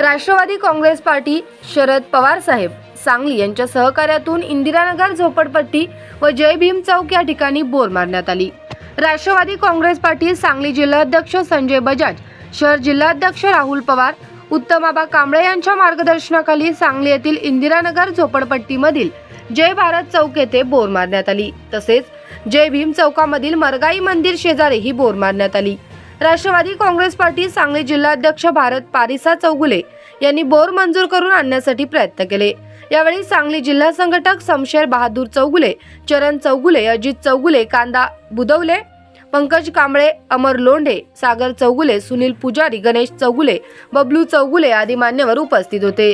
Rashtrawadi Congress party Sharad Pawar साहेब सांगली यांच्या सहकार्यातून इंदिरानगर झोपडपट्टी व जय भीम चौक या ठिकाणी बोर मारण्यात आली. राष्ट्रवादी काँग्रेस पार्टी सांगली जिल्हाध्यक्ष संजय बजाज शहर जिल्हाध्यक्ष राहुल पवार उत्तमाबा कांबळे यांच्या मार्गदर्शनाखाली सांगली येथील इंदिरानगर झोपडपट्टीमधील जय भारत चौक येथे बोर मारण्यात आली. तसेच जय भीम चौकामधील मरगाई मंदिर शेजारी ही बोर मारण्यात आली. राष्ट्रवादी काँग्रेस पार्टी सांगली जिल्हाध्यक्ष भारत पारिसा चौगुले यांनी बोर मंजूर करून आणण्यासाठी प्रयत्न केले. यावेळी सांगली जिल्हा संघटक समशेर बहादूर चौगुले चरण चौगुले अजित चौगुले कांदा बुदवले पंकज कांबळे अमर लोंढे सागर चौगुले सुनील पुजारी गणेश चौगुले बबलू चौगुले आदी मान्यवर उपस्थित होते.